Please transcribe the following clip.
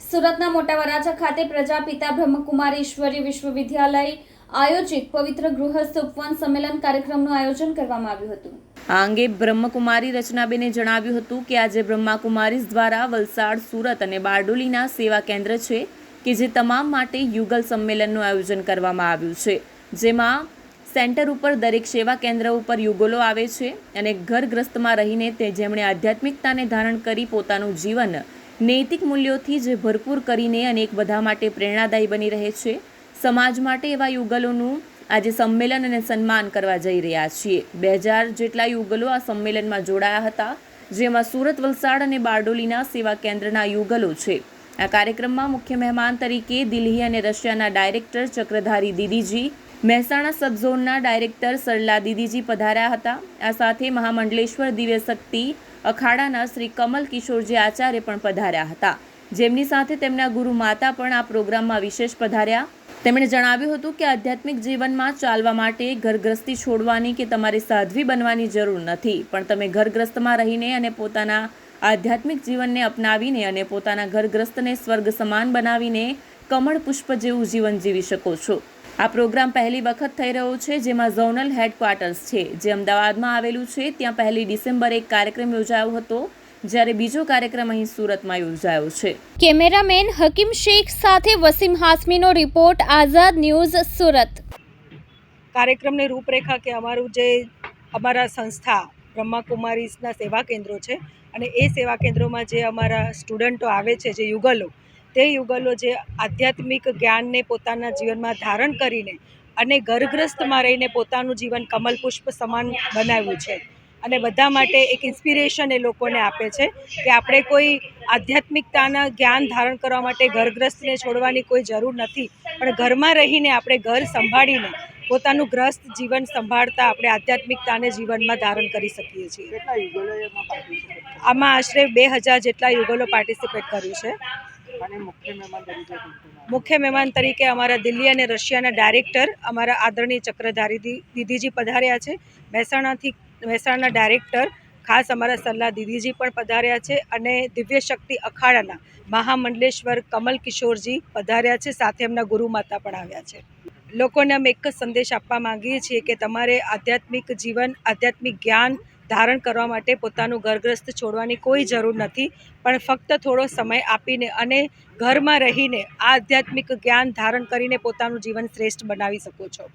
સુરતના મોટા વરાછા ખાતે પ્રજાપિતા બ્રહ્મકુમારી ઈશ્વરી વિશ્વવિદ્યાલય આયોજિત પવિત્ર ગૃહસ્થ ઉપવન સંમેલન કાર્યક્રમનું આયોજન કરવામાં આવ્યું હતું. આ અંગે બ્રહ્મકુમારી રચનાબેને જણાવ્યું હતું કે આજે બ્રહ્માકુમારીઝ દ્વારા વલસાડ, સુરત અને બારડોલીના સેવા કેન્દ્ર છે કે જે તમામ માટે યુગલ સંમેલનનું આયોજન કરવામાં આવ્યું છે. જેમાં સેન્ટર ઉપર દરેક સેવા કેન્દ્ર ઉપર યુગલો આવે છે અને ઘરગ્રસ્તમાં રહીને તે જેમણે આધ્યાત્મિકતાને ધારણ કરી પોતાનું જીવન નૈતિક મૂલ્યોથી જે ભરપૂર કરીને અનેક બધા માટે પ્રેરણાદાયી બની રહે છે. સમાજ માટે એવા યુગલોનું આજે સંમેલન અને સન્માન કરવા જઈ રહ્યા છીએ. બે હજાર જેટલા યુગલો આ સંમેલનમાં જોડાયા હતા, જેમાં સુરત, વલસાડ અને બારડોલીના સેવા કેન્દ્રના યુગલો છે. આ કાર્યક્રમમાં મુખ્ય મહેમાન તરીકે દિલ્હી અને રશિયાના ડાયરેક્ટર, ચક્રધારી દીદીજી મહેસાણા સબઝોનના ડાયરેક્ટર સરલા દીદીજી પધાર્યા હતા. આ સાથે મહામંડલેશ્વર દિવ્ય શક્તિ અખાડાના શ્રી કમલ કિશોરજી આચાર્ય પણ પધાર્યા હતા. જેમની સાથે તેમના ગુરુ માતા પણ આ પ્રોગ્રામમાં વિશેષ પધાર્યા. તેમણે જણાવ્યું હતું કે આધ્યાત્મિક જીવનમાં ચાલવા માટે ઘરગ્રસ્તી છોડવાની કે તમારે સાધ્વી બનવાની જરૂર નથી, પણ તમે ઘરગ્રસ્તમાં રહીને અને પોતાના આધ્યાત્મિક જીવનને અપનાવીને અને પોતાના ઘરગ્રસ્તને સ્વર્ગ સમાન બનાવીને કમળ પુષ્પ જેવું જીવન જીવી શકો છો. આ પ્રોગ્રામ પહેલી વખત થઈ રહ્યો છે જેમાં ઝોનલ હેડક્વાર્ટર્સ છે. જે અમદાવાદમાં આવેલું છે ત્યાં પહેલી ડિસેમ્બરે એક કાર્યક્રમ યોજાયો હતો જ્યારે બીજો કાર્યક્રમ અહીં સુરતમાં યોજાયો છે. કેમેરામેન હકીમ શેખ સાથે વસીમ હાસમીનો રિપોર્ટ આઝાદ ન્યૂઝ સુરત. કાર્યક્રમની રૂપરેખા કે અમારું જે અમારા સંસ્થા બ્રહ્માકુમારીઝના સેવા કેન્દ્રો છે અને એ સેવા કેન્દ્રોમાં જે અમારા સ્ટુડન્ટો આવે છે જે યુગલો તે યુગલો જે આધ્યાત્મિક જ્ઞાનને પોતાના જીવનમાં ધારણ કરીને અને ઘરગ્રસ્તમાં રહીને પોતાનું જીવન કમલ પુષ્પ સમાન બનાવ્યું છે. અને બધા માટે એક ઇન્સ્પિરેશન એ લોકોને આપે છે કે આપણે કોઈ આધ્યાત્મિકતાના જ્ઞાન ધારણ કરવા માટે ઘરગ્રસ્તને છોડવાની કોઈ જરૂર નથી. પણ ઘરમાં રહીને આપણે ઘર સંભાળીને પોતાનું ગ્રસ્ત જીવન સંભાળતા આપણે આધ્યાત્મિકતાને જીવનમાં ધારણ કરી શકીએ છીએ. આમાં આશરે બે હજાર જેટલા યુગલો પાર્ટિસિપેટ કર્યું છે. મુખ્ય મહેમાન તરીકે અમારા દિલ્હી અને રશિયાના ડાયરેક્ટર અમારા આદરણીય ચક્રધારી દીદીજી પધાર્યા છે. મહેસાણાથી, મહેસાણાના ડાયરેક્ટર ખાસ અમારા સલાહ દીદીજી પણ પધાર્યા છે અને દિવ્ય શક્તિ અખાડાના મહામંડલેશ્વર કમલ કિશોરજી પધાર્યા છે. સાથે એમના ગુરુમાતા પણ આવ્યા છે. લોકોને અમે એક જ સંદેશ આપવા માંગીએ છીએ કે તમારે આધ્યાત્મિક જીવન, આધ્યાત્મિક જ્ઞાન ધારણ કરવા માટે પોતાનું ઘરગ્રસ્ત છોડવાની કોઈ જરૂર નથી, પણ ફક્ત થોડો સમય આપીને અને ઘરમાં રહીને આધ્યાત્મિક જ્ઞાન ધારણ કરીને પોતાનું જીવન શ્રેષ્ઠ બનાવી શકો છો.